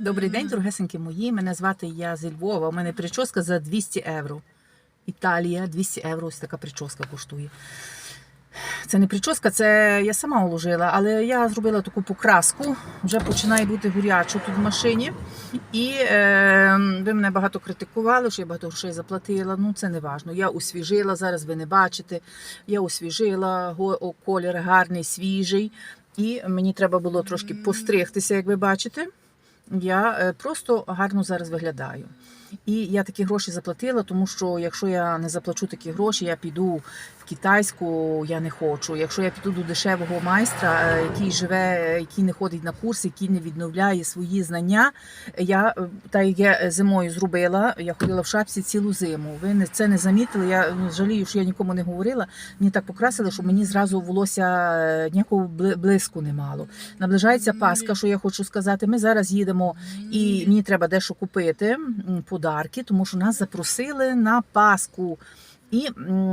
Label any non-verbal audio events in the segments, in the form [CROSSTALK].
Добрий день, дорогесенькі мої. Мене звати я зі Львова. У мене прическа за 200 євро. Італія, 200 євро. Ось така прическа коштує. Це не прическа, це я сама уложила, але я зробила таку покраску. Вже починає бути гурячо тут в машині. І е, ви мене багато критикували, що я багато грошей заплатила. Ну це не важно. Я освіжила, зараз ви не бачите. Я освіжила, колір гарний, свіжий. І мені треба було трошки постригтися, як ви бачите. Я е, просто гарно зараз виглядаю. І я такі гроші заплатила, тому що якщо я не заплачу такі гроші, я піду в китайську, я не хочу. Якщо я піду до дешевого майстра, е, який живе, який не ходить на курси, який не відновляє свої знання, я е, так як я зимою зробила, я ходила в шапці цілу зиму. Ви не це не замітили. Я ну, жалію, що я нікому не говорила. Мені так покрасили, що мені зразу волосся е, ніякого бли- блиску не мало. Наближається Пасха, що я хочу сказати. Ми зараз їдемо і мені треба дещо купити подарки, тому що нас запросили на Пасху. І,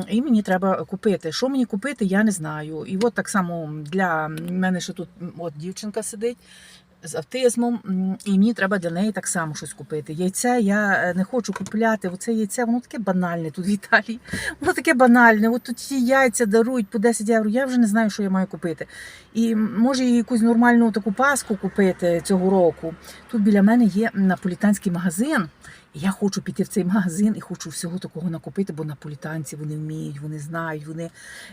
і мені треба купити. Що мені купити, я не знаю. І от так само для мене ще тут от дівчинка сидить з автизмом, і мені треба для неї так само щось купити. Яйця я е, не хочу купляти. Оце яйце, воно таке банальне тут [LAUGHS] в Італії. Воно таке банальне. От тут ті яйця дарують по 10 євро. Я вже не знаю, що я маю купити. І може якусь нормальну таку паску купити цього року. Тут біля мене є наполітанський магазин. Я хочу піти в цей магазин і хочу всього такого накупити, бо наполітанці вони вміють, вони знають. Вони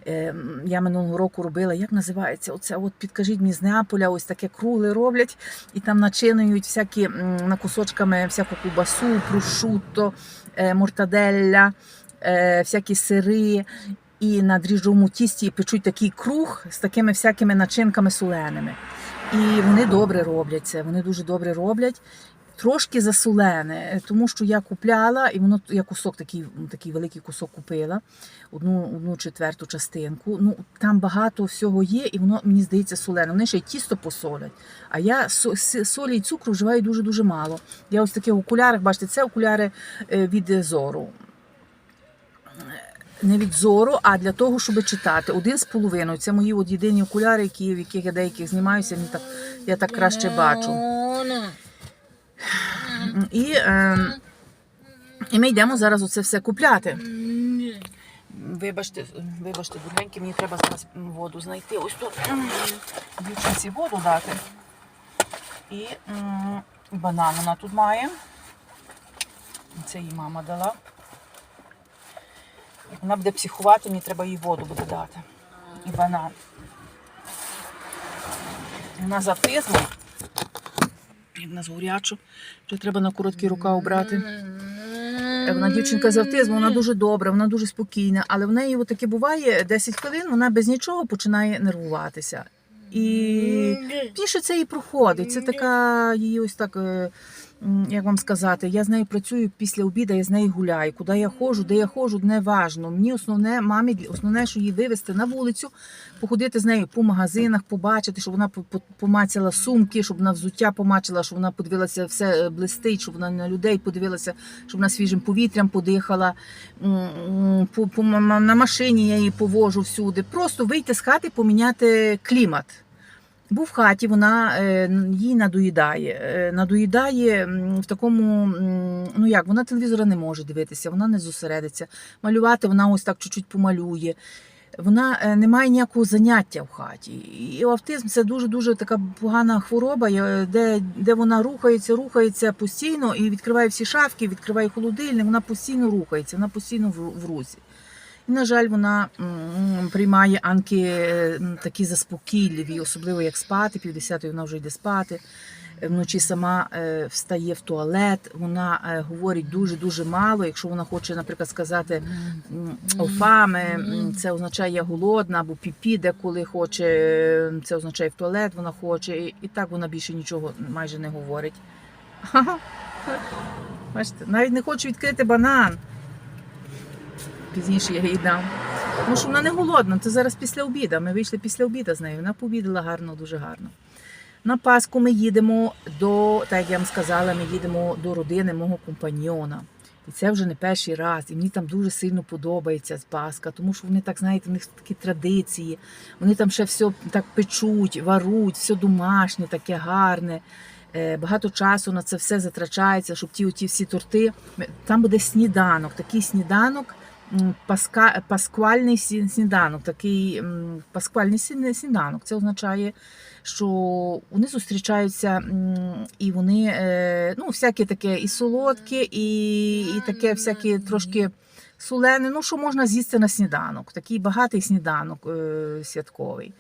е, я минулого року робила. Як називається? Оце от підкажіть мені з Неаполя, ось таке кругле роблять і там начинують всякі на кусочками всяку кубасу, прошутто, е, мортаделля, е, всякі сири. І на дріжджовому тісті печуть такий круг з такими всякими начинками соленими. І вони добре роблять це. Вони дуже добре роблять. Трошки засолене, тому що я купляла, і воно я кусок такий, такий великий кусок купила, одну, одну четверту частинку. Ну там багато всього є, і воно мені здається солене. Вони ще й тісто посолять. А я солі і цукру вживаю дуже дуже мало. Я ось таких окулярах, бачите, це окуляри е, від зору. Не від зору, а для того, щоб читати. Один з половиною. Це мої от єдині окуляри, які, в яких я деяких знімаюся. Мені так, я так краще бачу. І, е, і ми йдемо зараз оце все купляти. Вибачте, вибачте, дурненькі, мені треба зараз воду знайти. Ось тут дівчинці воду дати. І м, банан вона тут має. Це їй мама дала. Вона буде психувати, мені треба їй воду буде дати. І банан. Вона з. І в нас горячо. Вже треба на короткі рука брати. Е, Вона дівчинка з автизмом, вона дуже добра, вона дуже спокійна, але в неї таке буває 10 хвилин, вона без нічого починає нервуватися. І піше це і проходить. Це така її ось так. Як вам сказати, я з нею працюю після обіду, я з нею гуляю. Куди я ходжу, де я ходжу, не важно. Мені основне мамі основне, що її вивезти на вулицю, походити з нею по магазинах, побачити, щоб вона по- по- сумки, щоб вона взуття помачила, щоб вона подивилася, все е, блистить, щоб вона на людей подивилася, щоб вона свіжим повітрям подихала. На машині я її повожу всюди. Просто вийти з хати, поміняти клімат. Бо в хаті вона е, їй надоїдає. Е, надоїдає в такому, ну як, вона телевізора не може дивитися, вона не зосередиться. Малювати вона ось так чуть-чуть помалює. Вона е, не має ніякого заняття в хаті. І автизм це дуже-дуже така погана хвороба, де, де вона рухається, рухається постійно і відкриває всі шафки, відкриває холодильник, вона постійно рухається, вона постійно в русі. На жаль, вона приймає анки такі заспокійливі, особливо як спати, півдесятої вона вже йде спати. Вночі сама е, встає в туалет, вона е, говорить дуже-дуже мало. Якщо вона хоче, наприклад, сказати офами, це означає я голодна, або піпі, деколи хоче, е, це означає в туалет, вона хоче. І так вона більше нічого майже не говорить. Бачите, навіть не хоче відкрити банан. Пізніше я їй дам. Тому що вона не голодна, це зараз після обіду. Ми вийшли після обіду з нею. Вона пообідала гарно, дуже гарно. На Пасху ми їдемо до, так як я вам сказала, ми їдемо до родини мого компаньйона. І це вже не перший раз. І мені там дуже сильно подобається Пасха, тому що вони так, знаєте, в них такі традиції. Вони там ще все так печуть, варуть, все домашнє, таке гарне. Е, Багато часу на це все затрачається, щоб ті оті всі торти. Там буде сніданок, такий сніданок, паска, пасквальний сніданок, такий пасквальний сніданок. Це означає, що вони зустрічаються і вони е, ну, всяке таке і солодке, і, і таке всяке трошки солене, ну що можна з'їсти на сніданок. Такий багатий сніданок е, святковий.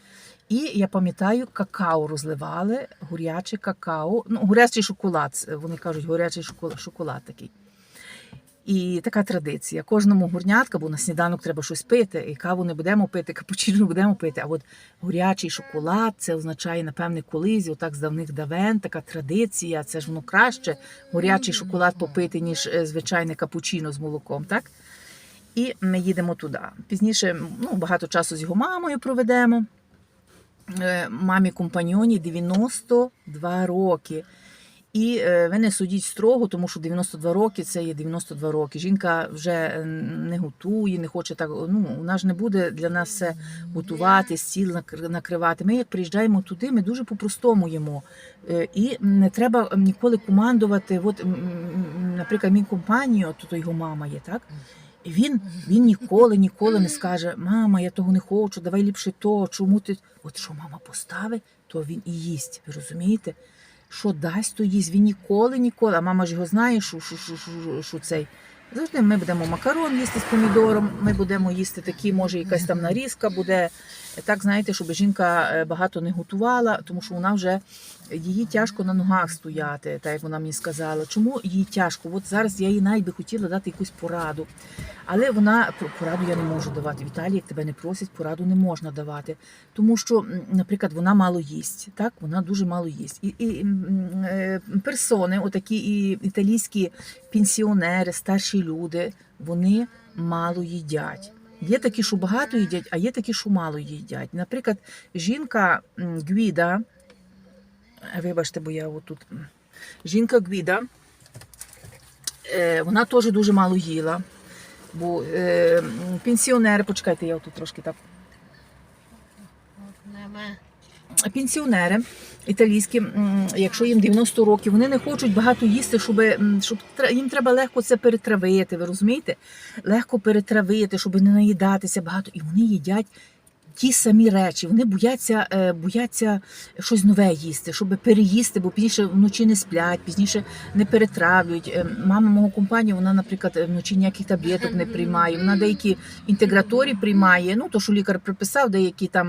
І я пам'ятаю, какао розливали, гуряче какао, ну, гурячий шоколад. е, Вони кажуть, шоколад, шоколад такий. І така традиція. Кожному гурнятка, бо на сніданок треба щось пити, і каву не будемо пити, [LAUGHS] капучино не будемо пити. А от гурячий шоколад це означає, напевне, колись, отак з давних давен, така традиція. Це ж воно краще гурячий шоколад попити, ніж е, звичайне капучино з молоком, так? І ми їдемо туди. Пізніше ну, багато часу з його мамою проведемо. Е, Мамі компаньйоні 92 роки. І е, ви не судіть строго, тому що 92 роки це є 92 роки. Жінка вже е, не готує, не хоче так. Ну вона ж не буде для нас все готувати, стіл накр- накривати. Ми як приїжджаємо туди, ми дуже по-простому їмо. Е, І не треба ніколи командувати. От, наприклад, мій компанію, то його мама є, так? І він, він ніколи, ніколи не скаже: Мама, я того не хочу, давай ліпше то, чому ти. От що мама поставить, то він і їсть. Ви розумієте? Що дасть, то їсть. Він ніколи, ніколи. А мама ж його знає, що, що, що, що, що цей. Завжди ми будемо макарон їсти з помідором, ми будемо їсти такі, може, якась там нарізка буде. Так, знаєте, щоб жінка е, багато не готувала, тому що вона вже їй тяжко на ногах стояти, так як вона мені сказала. Чому їй тяжко? От зараз я їй навіть би хотіла дати якусь пораду. Але вона пораду я не можу давати. Віталій, як тебе не просять, пораду не можна давати. Тому що, наприклад, вона мало їсть. Так, вона дуже мало їсть. І, і е, персони, отакі і італійські пенсіонери, старші люди, вони мало їдять. Є такі, що багато їдять, а є такі, що мало їдять. Наприклад, жінка Гвіда, вибачте, бо я отут. Жінка Гвіда, е, вона теж дуже мало їла. Бо е, пенсіонери, почекайте, я тут трошки так. Пенсіонери італійські, якщо їм 90 років, вони не хочуть багато їсти, щоб, щоб їм треба легко це перетравити. Ви розумієте? Легко перетравити, щоб не наїдатися багато. І вони їдять ті самі речі. Вони бояться, е, бояться щось нове їсти, щоб переїсти, бо пізніше вночі не сплять, пізніше не перетравлюють. Е, Мама мого компанії, вона, наприклад, е, вночі ніяких таблеток не приймає. Вона деякі інтеграторі приймає. Ну то, що лікар приписав, деякі там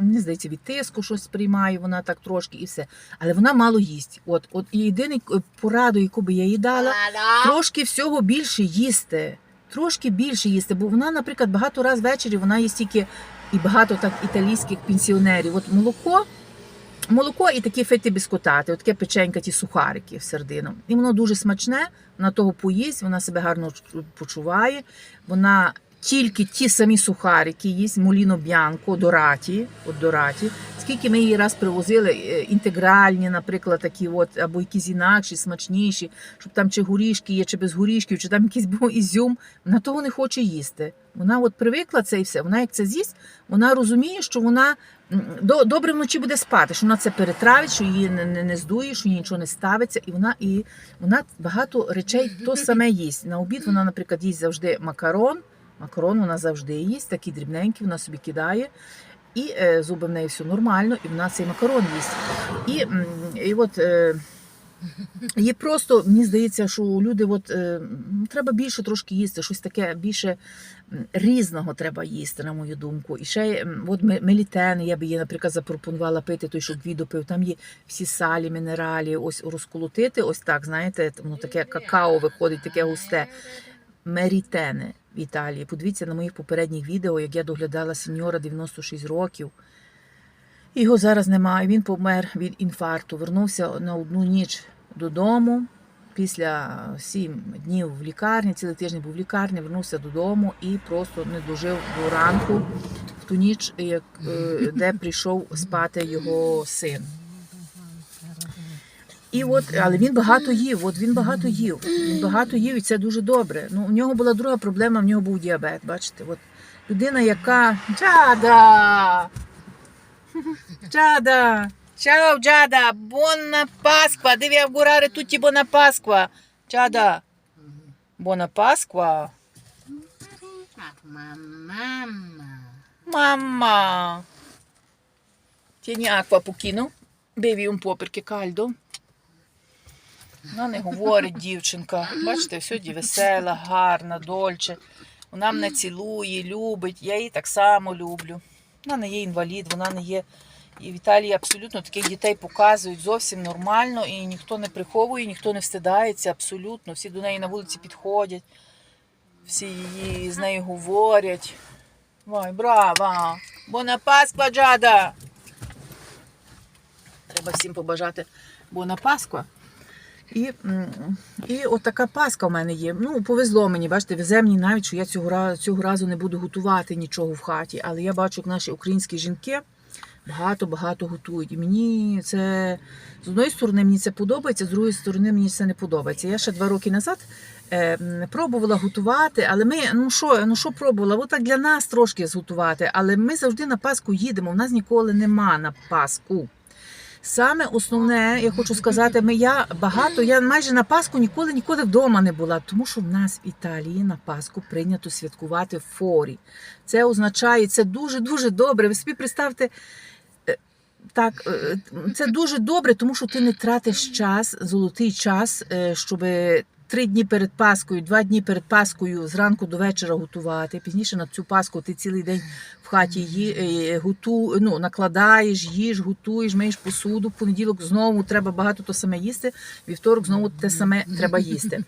мені здається від тиску щось приймає. Вона так трошки і все. Але вона мало їсть. От, от і єдиний пораду, яку би я їй дала, трошки всього більше їсти. Трошки більше їсти, бо вона, наприклад, багато разів ввечері вона їсть тільки і багато так італійських пенсіонерів. От молоко, молоко і такі фети біскотати, от таке печенька, ті сухарики в середину. І воно дуже смачне, вона того поїсть, вона себе гарно почуває. Вона тільки ті самі сухарики їсть, моліно б'янко, дораті, от дораті. Скільки ми її раз привозили, е, інтегральні, наприклад, такі, от, або якісь інакші, смачніші, щоб там чи горішки є, чи без горішків, чи там якийсь був ізюм, вона того не хоче їсти. Вона от привикла це і все. Вона як це з'їсть, вона розуміє, що вона до- добре вночі буде спати, що вона це перетравить, що її не, не, не здує, що їй нічого не ставиться, і вона і вона багато речей то саме їсть. На обід вона, наприклад, їсть завжди макарон. Макарон вона завжди їсть, такий дрібненький, вона собі кидає. І е, зуби в неї все нормально, і вона цей макарон їсть. І, і от е, є просто, мені здається, що люди от, е, треба більше трошки їсти, щось таке більше різного треба їсти, на мою думку. І ще от ме- мелітени, я би їй, наприклад, запропонувала пити той, що Гвідо пив. Там є всі салі, мінералі, ось розколотити, ось так, знаєте, воно таке какао виходить, таке густе. Мерітене в Італії. Подивіться на моїх попередніх відео, як я доглядала сеньора 96 років. Його зараз немає. Він помер від інфаркту. Вернувся на одну ніч додому. Після сім днів в лікарні, цілий тиждень був в лікарні, вернувся додому і просто не дожив до ранку в ту ніч, як, е, де прийшов спати його син. І от, але він багато їв. От він багато їв. Він багато їв, і це дуже добре. Ну, у нього була друга проблема, в нього був діабет. Бачите, от людина, яка Джада! Джада! Giada, buona Pasqua, devi augurare tutti buona Pasqua. Giada, buona Pasqua. Ma mamma. Mamma. Tieni acqua pochino, bevi un po' perché caldo. Вона не говорить дівчинка. Бачите, сьогодні весела, гарна, дольче. Вона мене цілує, любить. Я її так само люблю. Вона не є інвалід, вона не є. І в Італії абсолютно таких дітей показують зовсім нормально, і ніхто не приховує, ніхто не встидається, абсолютно. Всі до неї на вулиці підходять, всі її з нею говорять. Вай, браво! Бона Пасква, Джада! Треба всім побажати Бона Пасква. І, і от така паска в мене є. Ну, повезло мені, бачите, везе мені навіть, що я цього цього разу не буду готувати нічого в хаті. Але я бачу, як наші українські жінки багато-багато готують. І мені це з одної сторони мені це подобається, з другої сторони мені це не подобається. Я ще два роки назад е, пробувала готувати, але ми, ну що, ну що пробувала? От так для нас трошки зготувати, але ми завжди на Пасху їдемо. У нас ніколи нема на Пасху. Саме основне, я хочу сказати, ми я багато, я майже на Пасху ніколи ніколи вдома не була, тому що в нас в Італії на Пасху прийнято святкувати в форі. Це означає, це дуже-дуже добре. Ви собі представте, е, так, е, це дуже добре, тому що ти не тратиш час, золотий час, е, щоб три дні перед Паскою, два дні перед Паскою зранку до вечора готувати. Пізніше на цю Пасху ти цілий день в хаті ї, е, готу, ну, накладаєш, їж, готуєш, миєш посуду. В понеділок знову треба багато то саме їсти, вівторок знову те саме треба їсти.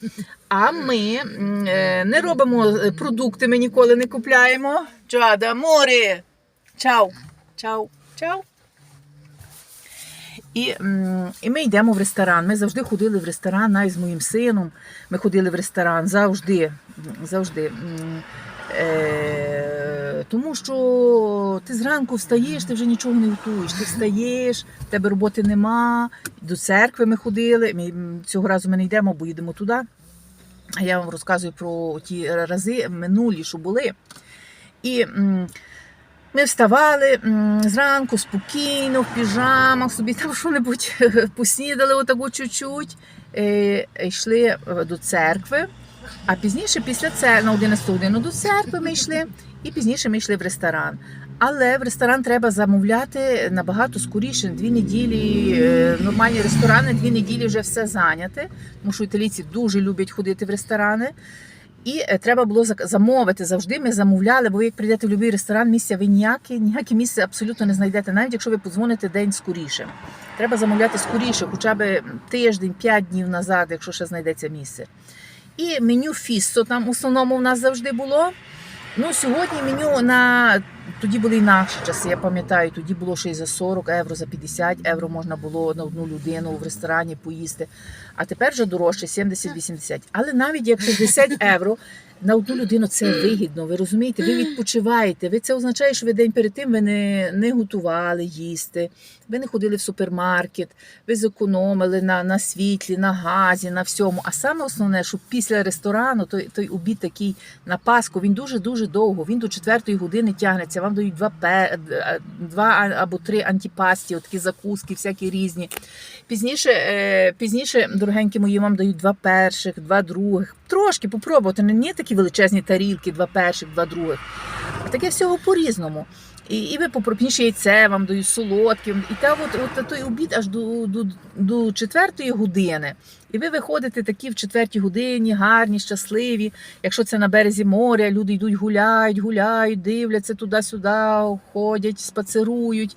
А ми е, не робимо е, продукти, ми ніколи не купляємо. Джада, море! Чао! Чао! Чао! І, і ми йдемо в ресторан. Ми завжди ходили в ресторан, навіть з моїм сином. Ми ходили в ресторан завжди. завжди. Е, тому що ти зранку встаєш, ти вже нічого не готуєш. Ти встаєш, в тебе роботи нема. До церкви ми ходили. Ми цього разу ми не йдемо, бо їдемо туди. А я вам розказую про ті рази минулі, що були. І ми вставали зранку спокійно, в піжамах, собі там [LAUGHS] що-небудь поснідали отаку чуть-чуть, е, йшли е, до церкви. А пізніше, після церкви, на 11 годину до церкви ми йшли, і пізніше ми йшли в ресторан. Але в ресторан треба замовляти набагато скоріше. Дві неділі е, нормальні ресторани, дві неділі вже все зайняте, тому що італійці дуже люблять ходити в ресторани. І е, треба було замовити. Завжди ми замовляли, бо ви як прийдете в будь-який ресторан, місця ви ніяке, ніяке місце абсолютно не знайдете, навіть якщо ви подзвоните день скоріше. Треба замовляти скоріше, хоча б тиждень, п'ять днів назад, якщо ще знайдеться місце. І меню фіссо там в основному в нас завжди було. Ну, сьогодні меню на тоді були інакші часи, я пам'ятаю, тоді було ще й за 40 євро, за 50 євро можна було на одну людину в ресторані поїсти. А тепер вже дорожче 70-80. Але навіть як 60 євро [LAUGHS] на одну людину це вигідно. Ви розумієте, ви відпочиваєте. Ви це означає, що ви день перед тим ви не, не готували їсти, ви не ходили в супермаркет, ви зекономили на, на світлі, на газі, на всьому. А саме основне, що після ресторану той, той обід такий на Пасху, він дуже дуже довго. Він до четвертої години тягнеться. Вам дають два пе два або три антипасті, такі закуски, всякі різні. Пізніше, е, пізніше, дорогенькі мої, вам дають два перших, два других. Трошки попробувати. Не є такі величезні тарілки, два перших, два других. Таке всього по-різному. І, і ви попропніше яйце вам дають солодкі. І та от, от той обід аж до, до, до четвертої години. І ви виходите такі в четвертій годині, гарні, щасливі. Якщо це на березі моря, люди йдуть, гуляють, гуляють, дивляться туди-сюди, ходять, спацирують.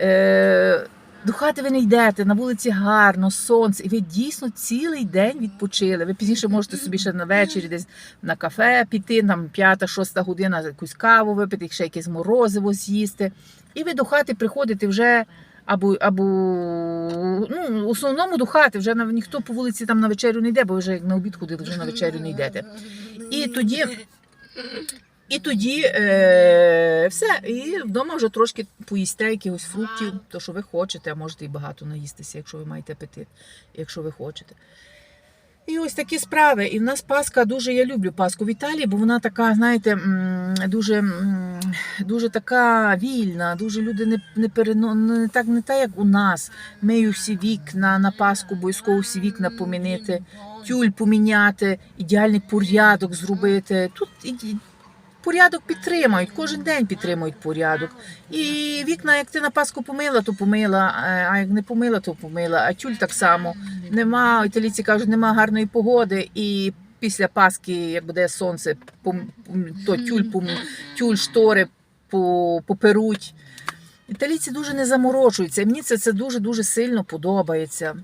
Е, до хати ви не йдете, на вулиці гарно, сонце, і ви дійсно цілий день відпочили. Ви пізніше можете собі ще на вечері десь на кафе піти, там п'ята-шоста година, якусь каву випити, ще якесь морозиво з'їсти. І ви до хати приходите вже або, або ну, в основному до хати, вже ніхто по вулиці там на вечерю не йде, бо вже як на обід ходили, вже на вечерю не йдете. І тоді і тоді е, все, і вдома вже трошки поїсте якихось фруктів, то що ви хочете, а можете і багато наїстися, якщо ви маєте апетит, якщо ви хочете. І ось такі справи. І в нас Пасха дуже, я люблю Пасху в Італії, бо вона така, знаєте, дуже, дуже така вільна, дуже люди не, не, перено, не, так, не так, як у нас. Мию всі вікна на Пасху, обов'язково всі вікна помінити, тюль поміняти, ідеальний порядок зробити. Тут порядок підтримують, кожен день підтримують порядок. І вікна, як ти на Пасху помила, то помила, е, а як не помила, то помила. А тюль так само. Нема, італійці кажуть, нема гарної погоди, і після Пасхи, як буде сонце, то тюль, тюль штори поперуть. Італійці дуже не заморочуються. Мені це, це дуже-дуже сильно подобається.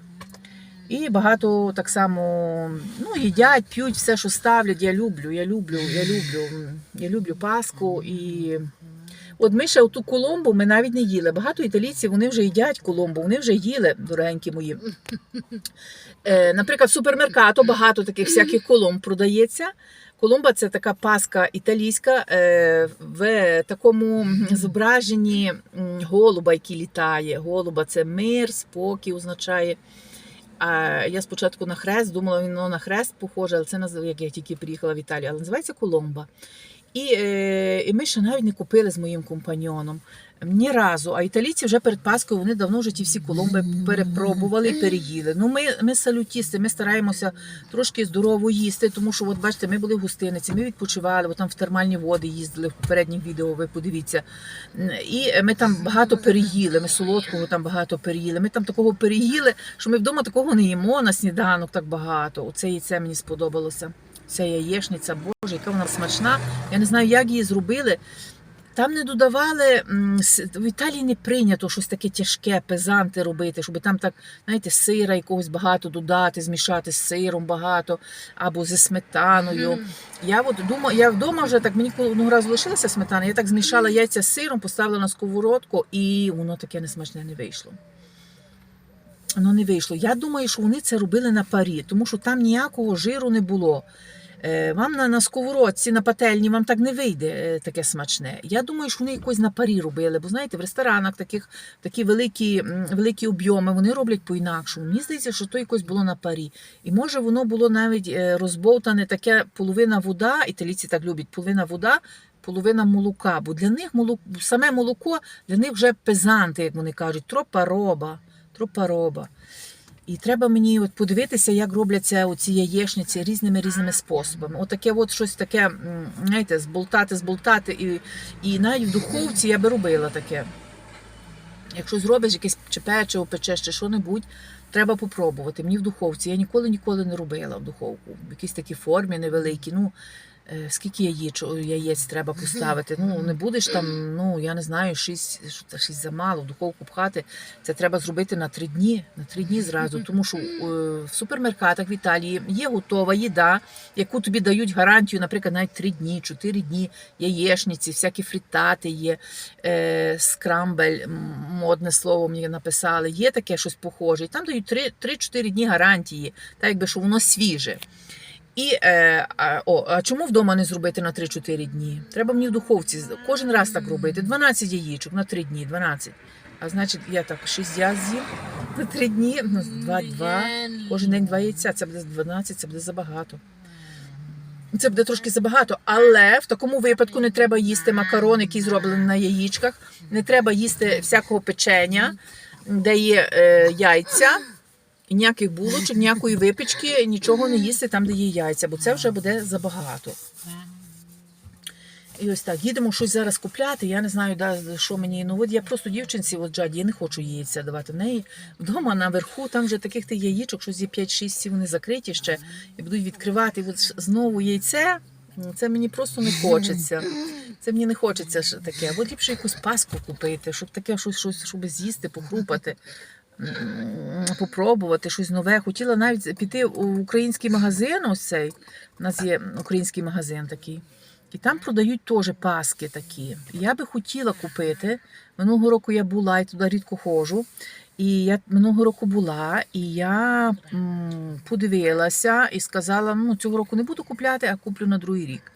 І багато так само ну, їдять, п'ють все, що ставлять. Я люблю, я люблю, я люблю. Я люблю Пасху. І от ми ще ту коломбу ми навіть не їли. Багато італійців вони вже їдять коломбу, вони вже їли, дорогенькі мої. Е, наприклад, в супермеркато багато таких всяких коломб продається. Коломба це така паска італійська е, в такому зображенні голуба, який літає. Голуба це мир, спокій означає. А я спочатку на хрест думала, він ну, на хрест похоже, але це назв як я тільки приїхала в Італію, але називається Коломба. І, е, і ми ще навіть не купили з моїм компаньйоном. Ні разу. А італійці вже перед Паскою вони давно вже ті всі коломби перепробували і переїли. Ну, ми, ми салютісти, ми стараємося трошки здорово їсти, тому що, от бачите, ми були в гостиниці, ми відпочивали, от там в термальні води їздили в попередніх відео, ви подивіться. І ми там багато переїли, ми солодкого там багато переїли. Ми там такого переїли, що ми вдома такого не їмо на сніданок так багато. Оце яйце мені сподобалося. Ця яєшниця, боже, яка вона смачна. Я не знаю, як її зробили. Там не додавали в Італії не прийнято щось таке тяжке, пезанте робити, щоб там так, знаєте, сира якогось багато додати, змішати з сиром багато або зі сметаною. Я от думаю, я вдома вже так мені одного разу лишилася сметана, я так змішала яйця з сиром, поставила на сковородку, і воно таке несмачне не вийшло. Воно не вийшло. Я думаю, що вони це робили на парі, тому що там ніякого жиру не було. Е, Вам на, на сковородці, на пательні вам так не вийде е, таке смачне. Я думаю, що вони якось на парі робили, бо знаєте, в ресторанах таких такі великі, великі об'єми вони роблять по-інакшому. Мені здається, що то якось було на парі. І може воно було навіть е, розбовтане таке половина вода, італійці так люблять, половина вода. Половина молока, бо для них молоко, саме молоко для них вже пезанти, як вони кажуть, тропа роба, тропа роба. І треба мені от подивитися, як робляться оці яєчниці різними різними способами. Отаке, от щось таке, знаєте, зболтати, зболтати, і, і навіть в духовці я би робила таке. Якщо зробиш якесь чи печиво, печеш чи що-небудь, треба попробувати. Мені в духовці. Я ніколи ніколи не робила в духовку. В якійсь такій формі невеликій. Ну, скільки яєць, яєць треба поставити? Ну, не будеш там, ну я не знаю, шість, шість замало, в духовку пхати. Це треба зробити на три дні, на три дні зразу. Тому що е, в супермеркатах в Італії є готова їда, яку тобі дають гарантію, наприклад, навіть три дні, чотири дні, яєшниці, всякі фрітати є, е, скрамбель, модне слово мені написали. Є таке щось похоже. І там дають три- 3-4 дні гарантії, так якби що воно свіже. І е, а, о, а чому вдома не зробити на 3-4 дні? Треба мені в духовці кожен раз так робити. 12 яєчок на 3 дні, 12. А значить, я так 6 я з'їм [LAUGHS] на 3 дні, ну, 2-2. Кожен день 2 яйця, це буде 12, це буде забагато. Це буде трошки забагато, але в такому випадку не треба їсти макарон, який зроблений на яєчках, не треба їсти всякого печення, де є е, яйця, і ніяких булочок, ніякої випічки, нічого не їсти там, де є яйця, бо це вже буде забагато. І ось так, їдемо щось зараз купляти. Я не знаю, да, що мені. Ну, от я просто дівчинці, от Джаді, я не хочу яйця давати. В неї вдома наверху, там вже таких тих яєчок, щось є 5-6, всі вони закриті ще, і будуть відкривати. І от знову яйце. Це мені просто не хочеться. Це мені не хочеться таке. От ліпше якусь паску купити, щоб таке щось, щось щоб з'їсти, похрупати, попробувати щось нове. Хотіла навіть піти в український магазин. Ось цей. У нас є український магазин такий. І там продають теж паски такі. Я би хотіла купити. Минулого року я була і туди рідко ходжу. І я минулого року була, і я м, подивилася і сказала: ну цього року не буду купляти, а куплю на другий рік.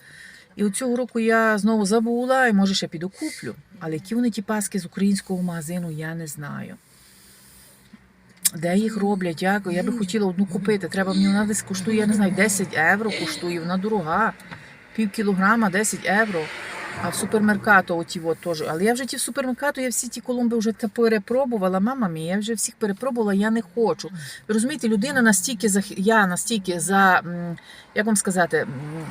І от цього року я знову забула, і може ще піду куплю. Але які вони ті паски з українського магазину, я не знаю. Де їх роблять? Як? Я би хотіла одну купити. Треба мені вона десь коштує, я не знаю, 10 євро коштує, вона дорога. Пів кілограма, 10 євро. А в супермеркату оті от теж. Але я вже ті в супермеркату, я всі ті колумби вже перепробувала. Мама мій, я вже всіх перепробувала, я не хочу. Ви розумієте, людина настільки зах... я настільки за як вам сказати,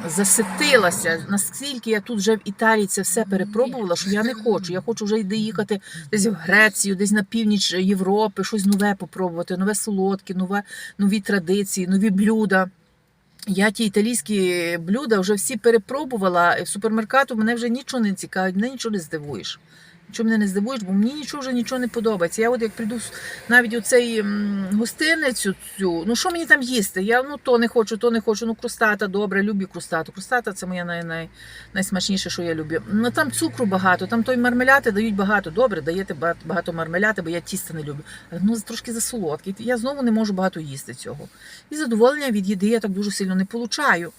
заситилася, наскільки я тут вже в Італії це все перепробувала, що я не хочу. Я хочу вже йти їхати десь в Грецію, десь на північ Європи, щось нове попробувати, нове солодке, нове, нові традиції, нові блюда. Я ті італійські блюда вже всі перепробувала. В супермеркату мене вже нічого не цікавить, мене нічого не здивуєш. Нічого мене не здивуєш, бо мені нічого вже нічого не подобається. Я от як прийду навіть у цей гостиницю цю, ну що мені там їсти? Я ну то не хочу, то не хочу. Ну крустата, добре, люблю крустату. Крустата це моя най, най, найсмачніше, що я люблю. Ну там цукру багато, там той мармеляти дають багато. Добре, даєте багато, мармеляти, бо я тіста не люблю. Ну трошки засолодкий. Я знову не можу багато їсти цього. І задоволення від їди я так дуже сильно не получаю.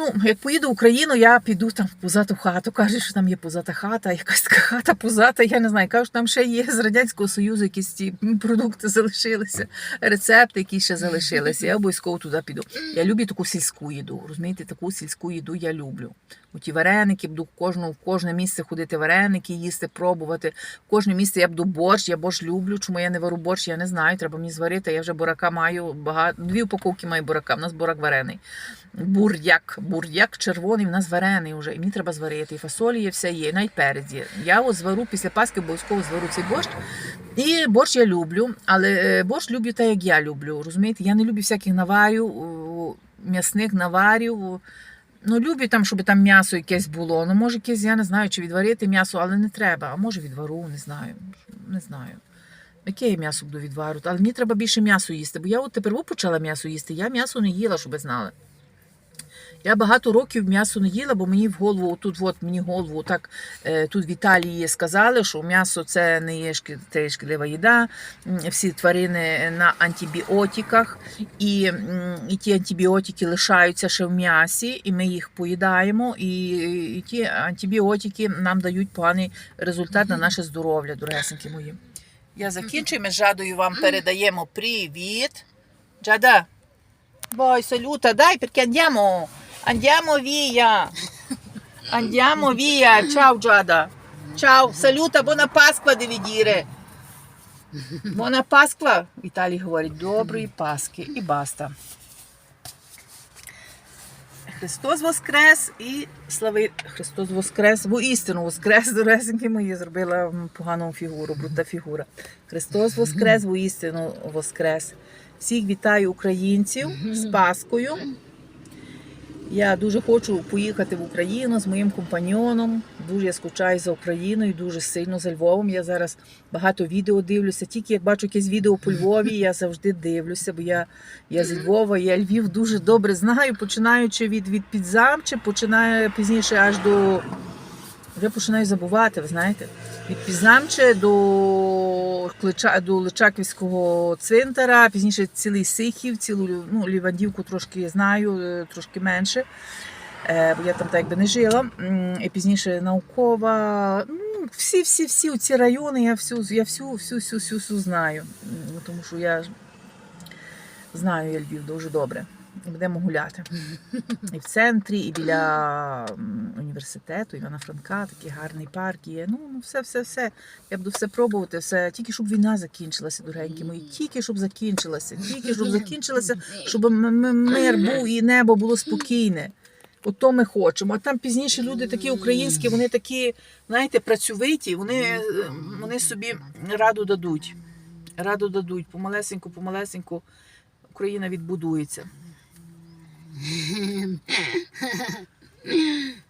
Ну, як поїду в Україну, я піду там в позату хату. Кажуть, що там є позата хата, якась така хата позата. Я не знаю. Кажуть, там ще є з Радянського Союзу якісь ті продукти залишилися, рецепти, які ще залишилися. Я обов'язково туди піду. Я люблю таку сільську їду. Розумієте, таку сільську їду я люблю. Оті вареники, буду в кожну, в кожне місце ходити вареники, їсти, пробувати. В кожне місце я буду борщ, я борщ люблю. Чому я не вару борщ, я не знаю. Треба мені зварити. Я вже бурака маю багато. Дві упаковки маю бурака. У нас бурак варений. Буряк, буряк червоний, в нас варений вже, і мені треба зварити. І фасолі є, все є, і навіть перець є. Я от звару після Пасхи обов'язково звару цей борщ. І борщ я люблю, але е, борщ люблю так, як я люблю. Розумієте? Я не люблю всяких наварів, м'ясних наварів. Ну, люблю там, щоб там м'ясо якесь було. Ну, може, якесь, я не знаю, чи відварити м'ясо, але не треба. А може відвару, не знаю. Не знаю. Яке я м'ясо буду відварити? Але мені треба більше м'ясо їсти. Бо я от тепер почала м'ясо їсти. Я м'ясо не їла, щоб ви знали. Я багато років м'ясо не їла, бо мені в голову, тут от мені голову, так е, тут в Італії сказали, що м'ясо це не є шкідлива їда. Всі тварини на антибіотиках, і, і ті антибіотики лишаються ще в м'ясі, і ми їх поїдаємо. І, і ті антибіотики нам дають поганий результат на наше здоров'я, дорогесенькі мої. Я закінчую, ми з Жадою вам передаємо привіт. Джада, Vai, saluta, dai, perché andiamo. Via. Andiamo via. Ciao Giada. Ciao, saluta, buona Pasqua devi dire. Buona Pasqua. В Італії говорять доброї Пасхи і баста. Христос Воскрес і слави Христос Воскрес, бо істину Воскрес, дорогесенькі мої, зробила погану фігуру, брудна фігура. Христос Воскрес, бо істину Воскрес. Всіх вітаю українців з Паскою. Я дуже хочу поїхати в Україну з моїм компаньйоном. Дуже я скучаю за Україною, дуже сильно за Львовом. Я зараз багато відео дивлюся. Тільки як бачу якесь відео по Львові, я завжди дивлюся, бо я, я з Львова, я Львів дуже добре знаю, починаючи від, від Підзамче, починаю пізніше аж до. Вже починаю забувати, ви знаєте. Від Пізнамче до, Клича, до Личаківського цвинтара, пізніше цілий Сихів, цілу ну, Лівандівку трошки знаю, е, трошки менше. Е, бо я там так якби не жила. І пізніше наукова. Ну, всі, всі, всі ці райони, я всю, я всю, всю, всю, всю, всю знаю. Тому що я знаю я Львів дуже добре. Будемо гуляти. І в центрі, і біля університету Івана Франка, такий гарний парк є. Ну, ну все, все, все. Я буду все пробувати, все. Тільки щоб війна закінчилася, дорогенькі мої. Тільки щоб закінчилася, тільки щоб закінчилася, щоб мир був і небо було спокійне. От то ми хочемо. А там пізніше люди такі українські, вони такі, знаєте, працьовиті, вони, е, вони собі раду дадуть. Раду дадуть. Помалесеньку, помалесеньку Україна відбудується. [LAUGHS]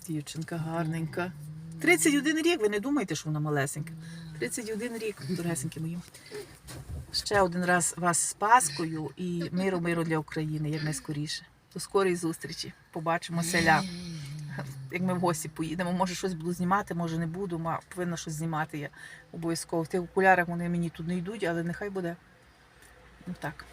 Дівчинка гарненька. 31 рік, ви не думайте, що вона малесенька. 31 рік, дорогесенькі мої. Ще один раз вас з Паскою і миру, миру для України, як найскоріше. До скорої зустрічі. Побачимося ля. Як ми в гості поїдемо, може щось буду знімати, може не буду. Ма повинна щось знімати я обов'язково. В тих окулярах вони мені тут не йдуть, але нехай буде. Ну так.